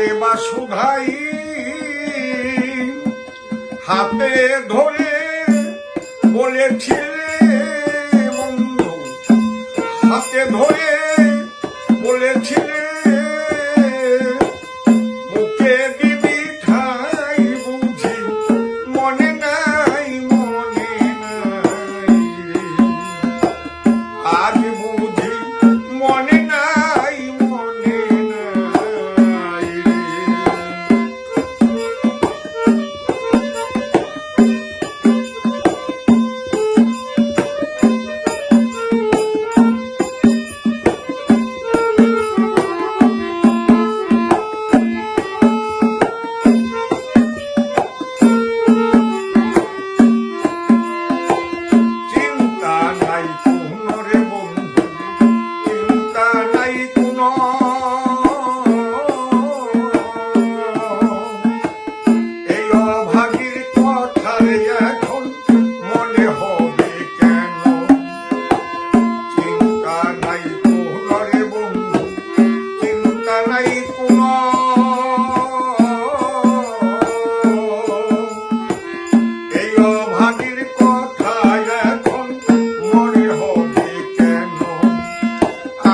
আরে বা সুধাই হাতে ধরে বলেছিলে বন্ধু হাতে ধরে বলেছিলে।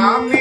I'm.